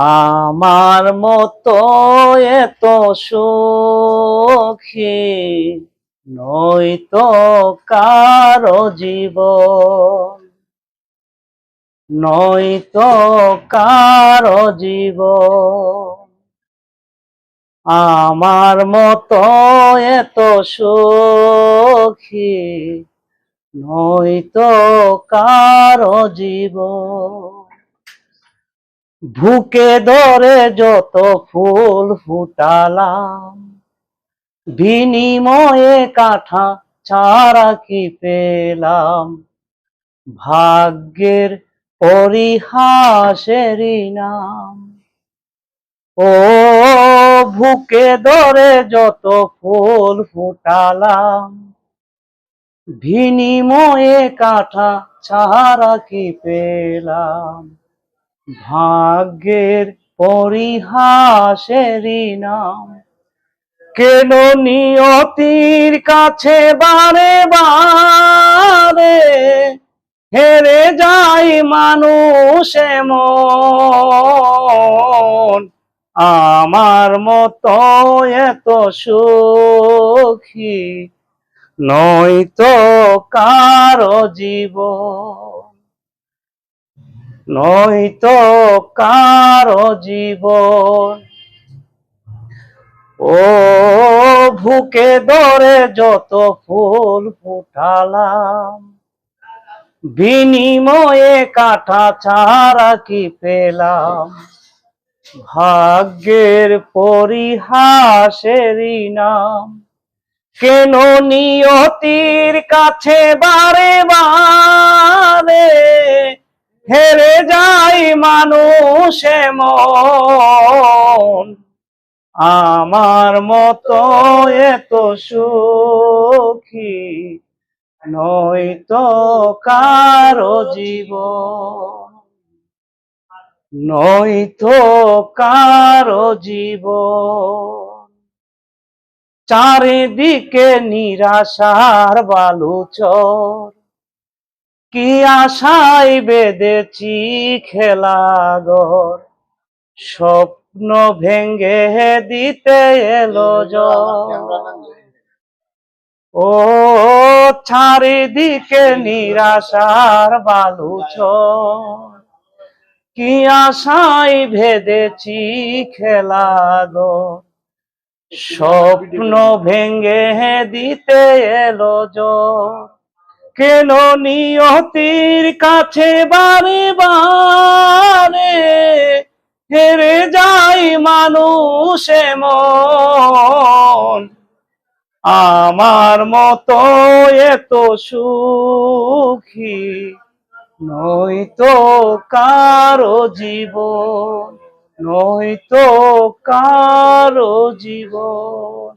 আমার মতো এত সুখী নয়তো কারও জীবন। নয়তো কারও জীব আমার মতো এত সুখী নয়তো কারও জীবন। বুকে ধরে যত ফুল ফুটালাম, বিনিময়ে কাঠা ছাড়া কি পেলাম? ভাগ্যের পরিহাসেরই নাম ও বুকে ধরে যত ফুল ফুটালাম, বিনিময়ে কাঠা ছাড়া কি পেলাম? ভাগ্যের পরিহাসেরই নাম। কেন নিয়তির কাছে বারে বারে হেরে যাই মানুষ এমন? আমার মতো এত সুখী নয়তো কারও জীবন। নয়তো কারও জীবন। ও ভুকে ধরে যত ফুল ফুটালাম, বিনিময়ে কাটা ছাড়া কি পেলাম? ভাগ্যের পরিহাসেরই নাম। কেন নিয়তির কাছে বারে বারে হেরে যাই মানুষ মন। আমার মতো এত সুখী নয়তো কারও জীবন। নয়তো কারও জীবন। চারিদিকে নিরাশার বালুচর। কি আশায় বেঁধেছি খেলাগর স্বপ্ন ভেঙ্গে দিতে এলো ও, চারিদিকে নিরাশার বালুচর কি আশায় ভেদেছি খেলাগর স্বপ্ন ভেঙ্গে দিতে এলো জ্বর। কেন নিয়তির কাছে বারে বারে হেরে যাই মানুষ মন আমার মতো এত সুখী নয়তো কারও জীবন, নয়তো কারও জীবন.